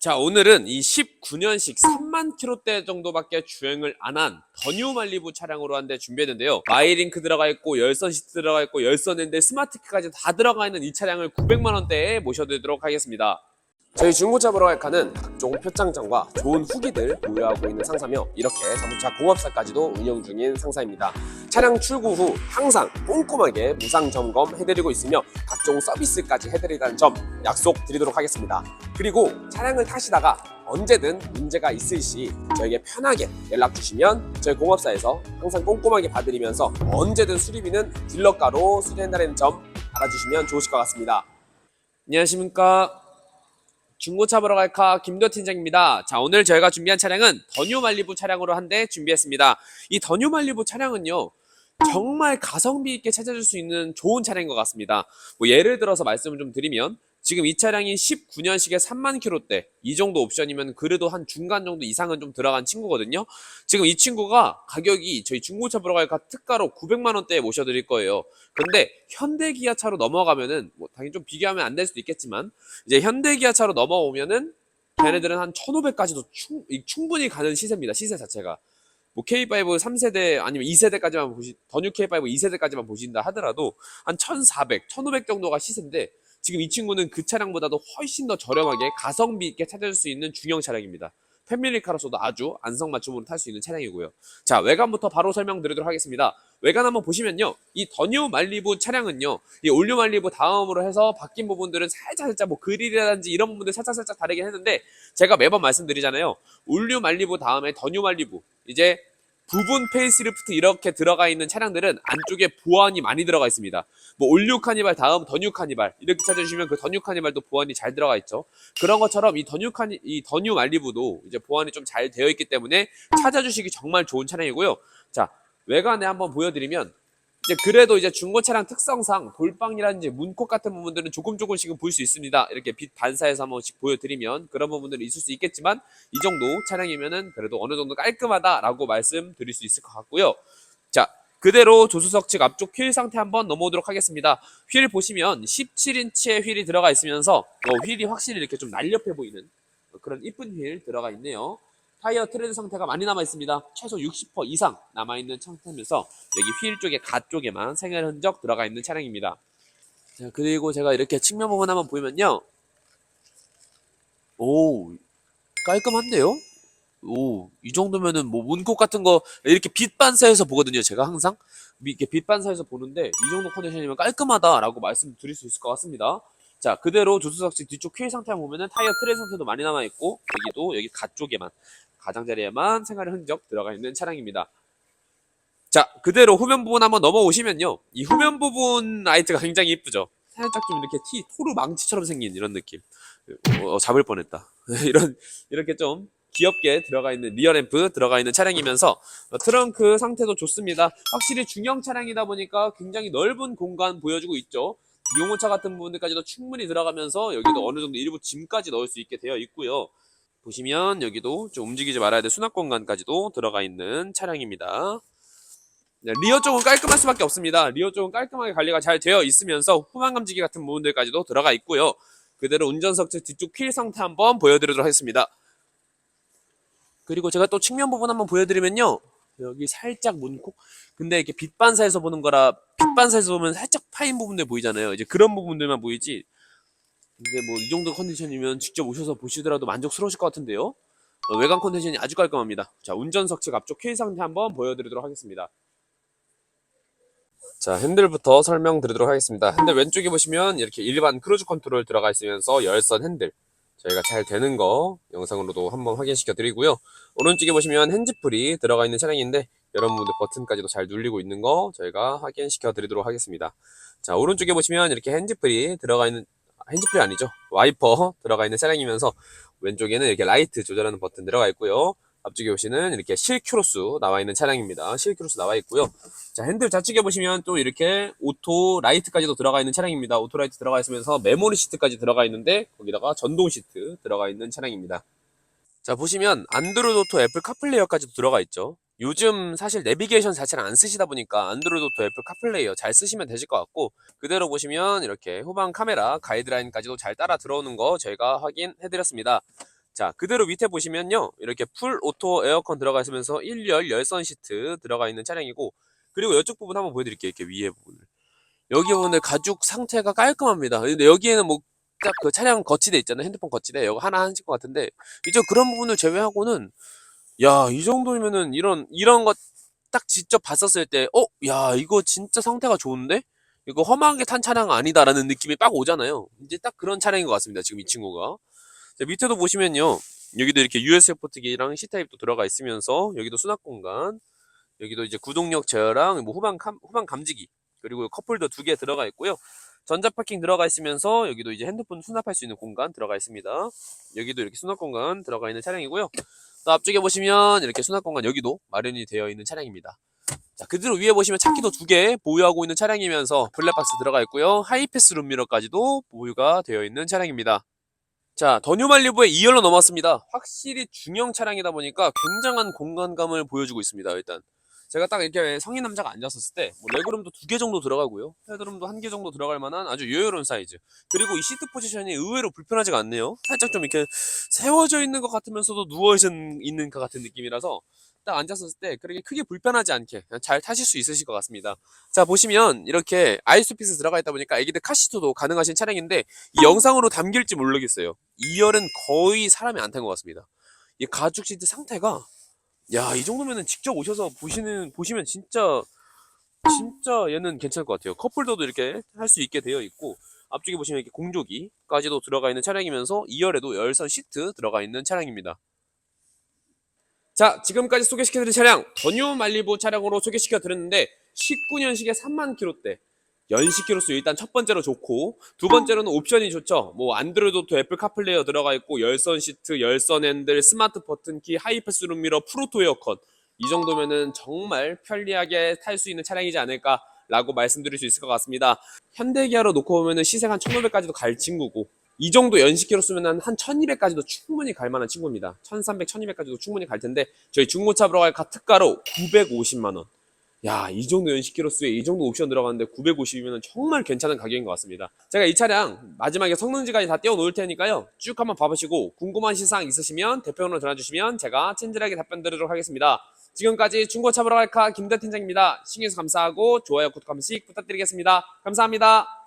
자, 오늘은 이 19년식 3만 킬로대 정도밖에 주행을 안 한 더뉴 말리부 차량으로 한 대 준비했는데요. 마이링크 들어가 있고, 열선 시트 들어가 있고, 열선 핸들, 스마트키까지 다 들어가 있는 이 차량을 900만 원대에 모셔드리도록 하겠습니다. 저희 중고차 보러 갈 칸은 각종 표창장과 좋은 후기들 보유하고 있는 상사며 이렇게 자동차 공업사까지도 운영 중인 상사입니다. 차량 출고 후 항상 꼼꼼하게 무상 점검 해드리고 있으며 각종 서비스까지 해드리다는 점 약속 드리도록 하겠습니다. 그리고 차량을 타시다가 언제든 문제가 있을 시 저에게 편하게 연락 주시면 저희 공업사에서 항상 꼼꼼하게 봐드리면서 언제든 수리비는 딜러가로 수리한다는 점 알아주시면 좋으실 것 같습니다. 안녕하십니까. 중고차 보러 갈카 김도 팀장입니다. 자, 오늘 저희가 준비한 차량은 더뉴 말리부 차량으로 한 대 준비했습니다. 이 더뉴 말리부 차량은요. 정말 가성비 있게 찾아줄 수 있는 좋은 차량인 것 같습니다. 뭐 예를 들어서 말씀을 좀 드리면 지금 이 차량이 19년식에 3만 킬로대 이 정도 옵션이면 그래도 한 중간 정도 이상은 좀 들어간 친구거든요. 지금 이 친구가 가격이 저희 중고차 보러 갈까 특가로 900만 원대에 모셔드릴 거예요. 근데 현대 기아차로 넘어가면은 뭐 당연히 좀 비교하면 안 될 수도 있겠지만 이제 현대 기아차로 넘어오면은 걔네들은 한 1,500까지도 충, 충분히 가는 시세입니다. 시세 자체가. 뭐 K5 3세대 아니면 2세대까지만 보시 더뉴 K5 2세대까지만 보신다 하더라도 한 1,400, 1,500 정도가 시세인데 지금 이 친구는 그 차량보다도 훨씬 더 저렴하게 가성비 있게 찾을 수 있는 중형 차량입니다. 패밀리카로서도 아주 안성맞춤으로 탈 수 있는 차량이고요. 자, 외관부터 바로 설명드리도록 하겠습니다. 외관 한번 보시면요. 이 더뉴 말리부 차량은요. 이 올뉴 말리부 다음으로 해서 바뀐 부분들은 살짝 살짝 뭐 그릴이라든지 이런 부분들 살짝 살짝 다르긴 했는데 제가 매번 말씀드리잖아요. 올뉴 말리부 다음에 더뉴 말리부 이제 부분 페이스리프트 이렇게 들어가 있는 차량들은 안쪽에 보안이 많이 들어가 있습니다. 뭐 올뉴 카니발 다음 더뉴 카니발 이렇게 찾아주시면 그 더뉴 카니발도 보안이 잘 들어가 있죠. 그런 것처럼 이 더뉴 카니 이 더뉴 말리부도 이제 보안이 좀 잘 되어 있기 때문에 찾아주시기 정말 좋은 차량이고요. 자 외관에 한번 보여드리면 이제 그래도 이제 중고 차량 특성상 돌방이라든지 문콕 같은 부분들은 조금 조금씩은 볼 수 있습니다. 이렇게 빛 반사해서 한 번씩 보여드리면 그런 부분들이 있을 수 있겠지만 이 정도 차량이면은 그래도 어느 정도 깔끔하다라고 말씀드릴 수 있을 것 같고요. 자 그대로 조수석 측 앞쪽 휠 상태 한번 넘어오도록 하겠습니다. 휠 보시면 17인치의 휠이 들어가 있으면서 어, 휠이 확실히 이렇게 좀 날렵해 보이는 그런 이쁜 휠 들어가 있네요. 타이어 트레드 상태가 많이 남아 있습니다. 최소 60% 이상 남아 있는 상태면서 여기 휠 쪽에 가 쪽에만 생활 흔적 들어가 있는 차량입니다. 자 그리고 제가 이렇게 측면 부분 한번 보면요. 오 깔끔한데요? 오, 이 정도면은 뭐 문콕 같은 거 이렇게 빛 반사해서 보거든요. 제가 항상 이렇게 빛 반사해서 보는데 이 정도 컨디션이면 깔끔하다라고 말씀드릴 수 있을 것 같습니다. 자, 그대로 조수석 측 뒤쪽 휠 상태 보면은 타이어 트레 상태도 많이 남아 있고 여기도 여기 가 쪽에만 가장자리에만 생활의 흔적 들어가 있는 차량입니다. 자, 그대로 후면 부분 한번 넘어오시면요. 이 후면 부분 라이트가 굉장히 이쁘죠. 살짝 좀 이렇게 티 토르 망치처럼 생긴 이런 느낌. 어, 잡을 뻔했다. 이런 이렇게 좀 귀엽게 들어가 있는 리어 램프 들어가 있는 차량이면서 어, 트렁크 상태도 좋습니다. 확실히 중형 차량이다 보니까 굉장히 넓은 공간 보여주고 있죠. 유모차 같은 부분들까지도 충분히 들어가면서 여기도 어느 정도 일부 짐까지 넣을 수 있게 되어 있고요. 보시면 여기도 좀 움직이지 말아야 될 수납 공간까지도 들어가 있는 차량입니다. 네, 리어 쪽은 깔끔할 수밖에 없습니다. 리어 쪽은 깔끔하게 관리가 잘 되어 있으면서 후방 감지기 같은 부분들까지도 들어가 있고요. 그대로 운전석 측 뒤쪽 휠 상태 한번 보여드리도록 하겠습니다. 그리고 제가 또 측면 부분 한번 보여드리면요. 여기 살짝 문콕. 근데 이렇게 빛 반사해서 보는 거라 빛 반사해서 보면 살짝 파인 부분들 보이잖아요. 이제 그런 부분들만 보이지. 근데 뭐 이 정도 컨디션이면 직접 오셔서 보시더라도 만족스러우실 것 같은데요. 어, 외관 컨디션이 아주 깔끔합니다. 자, 운전석 측 앞쪽 휠 상태 한번 보여드리도록 하겠습니다. 자, 핸들부터 설명드리도록 하겠습니다. 핸들 왼쪽에 보시면 이렇게 일반 크루즈 컨트롤 들어가 있으면서 열선 핸들 저희가 잘 되는 거 영상으로도 한번 확인시켜 드리고요. 오른쪽에 보시면 핸즈풀이 들어가 있는 차량인데 여러분들 버튼까지도 잘 눌리고 있는 거 저희가 확인시켜 드리도록 하겠습니다. 자, 오른쪽에 보시면 이렇게 핸즈풀이 들어가 있는 핸즈풀이 아니죠. 와이퍼 들어가 있는 차량이면서 왼쪽에는 이렇게 라이트 조절하는 버튼 들어가 있고요. 앞쪽에 보시는 이렇게 실큐로스 나와 있는 차량입니다. 실큐로스 나와 있고요. 자, 핸들 좌측에 보시면 또 이렇게 오토 라이트까지도 들어가 있는 차량입니다. 오토 라이트 들어가 있으면서 메모리 시트까지 들어가 있는데 거기다가 전동 시트 들어가 있는 차량입니다. 자, 보시면 안드로이드 오토 애플 카플레이어까지도 들어가 있죠. 요즘 사실 내비게이션 자체를 안 쓰시다 보니까 안드로이드 오토 애플 카플레이어 잘 쓰시면 되실 것 같고 그대로 보시면 이렇게 후방 카메라 가이드라인까지도 잘 따라 들어오는 거 저희가 확인해 드렸습니다. 자, 그대로 밑에 보시면요. 이렇게 풀 오토 에어컨 들어가 있으면서 1열 열선 시트 들어가 있는 차량이고, 그리고 이쪽 부분 한번 보여드릴게요. 이렇게 위에 부분을. 여기 부분에 가죽 상태가 깔끔합니다. 근데 여기에는 뭐, 딱 그 차량 거치대 있잖아요. 핸드폰 거치대. 이거 하나 하실 것 같은데, 이제 그런 부분을 제외하고는, 야, 이 정도면은 이런, 이런 것딱 직접 봤었을 때, 어, 야, 이거 진짜 상태가 좋은데? 이거 험하게 탄 차량 아니다라는 느낌이 빡 오잖아요. 이제 딱 그런 차량인 것 같습니다. 지금 이 친구가. 자, 밑에도 보시면요. 여기도 이렇게 USB 포트기랑 C타입도 들어가 있으면서 여기도 수납 공간, 여기도 이제 구동력 제어랑 뭐 후방 감, 후방 감지기, 그리고 컵홀더 두 개 들어가 있고요. 전자 파킹 들어가 있으면서 여기도 이제 핸드폰 수납할 수 있는 공간 들어가 있습니다. 여기도 이렇게 수납 공간 들어가 있는 차량이고요. 또 앞쪽에 보시면 이렇게 수납 공간 여기도 마련이 되어 있는 차량입니다. 자, 그대로 위에 보시면 차키도 두 개 보유하고 있는 차량이면서 블랙박스 들어가 있고요. 하이패스 룸미러까지도 보유가 되어 있는 차량입니다. 자, 더뉴 말리부에 2열로 넘었습니다. 확실히 중형 차량이다 보니까 굉장한 공간감을 보여주고 있습니다. 일단 제가 딱 이렇게 성인 남자가 앉았었을 때 뭐 레그룸도 두 개 정도 들어가고요. 헤드룸도 한 개 정도 들어갈 만한 아주 여유로운 사이즈. 그리고 이 시트 포지션이 의외로 불편하지가 않네요. 살짝 좀 이렇게 세워져 있는 것 같으면서도 누워 있는 것 같은 느낌이라서 딱 앉았었을 때 그렇게 크게 불편하지 않게 잘 타실 수 있으실 것 같습니다. 자 보시면 이렇게 아이소피스 들어가 있다 보니까 애기들 카시트도 가능하신 차량인데 이 영상으로 담길지 모르겠어요. 2열은 거의 사람이 안 탄 것 같습니다. 이 가죽 시트 상태가 야 이 정도면은 직접 오셔서 보시는 보시면 진짜 진짜 얘는 괜찮을 것 같아요. 컵홀더도 이렇게 할 수 있게 되어 있고 앞쪽에 보시면 이렇게 공조기까지도 들어가 있는 차량이면서 2열에도 열선 시트 들어가 있는 차량입니다. 자, 지금까지 소개시켜드린 차량, 더뉴 말리부 차량으로 소개시켜드렸는데, 19년식에 3만 킬로대. 연식 키로수 일단 첫 번째로 좋고, 두 번째로는 옵션이 좋죠. 뭐, 안드로이드 오토 애플 카플레이어 들어가 있고, 열선 시트, 열선 핸들, 스마트 버튼키, 하이패스 룸미러, 프로토 에어컨. 이 정도면은 정말 편리하게 탈 수 있는 차량이지 않을까. 라고 말씀드릴 수 있을 것 같습니다. 현대기아로 놓고 보면은 시세가 한 1500까지도 갈 친구고, 이 정도 연식기로 쓰면 한 1200까지도 충분히 갈 만한 친구입니다. 1300, 1200까지도 충분히 갈 텐데 저희 중고차 보러 갈 특가로 950만 원. 야, 이 정도 연식기로수에 이 정도 옵션 들어가는데 950이면 정말 괜찮은 가격인 것 같습니다. 제가 이 차량 마지막에 성능지까지 다 띄워 놓을 테니까요. 쭉 한번 봐보시고 궁금한 시상 있으시면 대표번호 전화주시면 제가 친절하게 답변 드리도록 하겠습니다. 지금까지 중고차 보러 갈카 김대 팀장입니다. 시청해주셔서 감사하고 좋아요, 구독 한 번씩 부탁드리겠습니다. 감사합니다.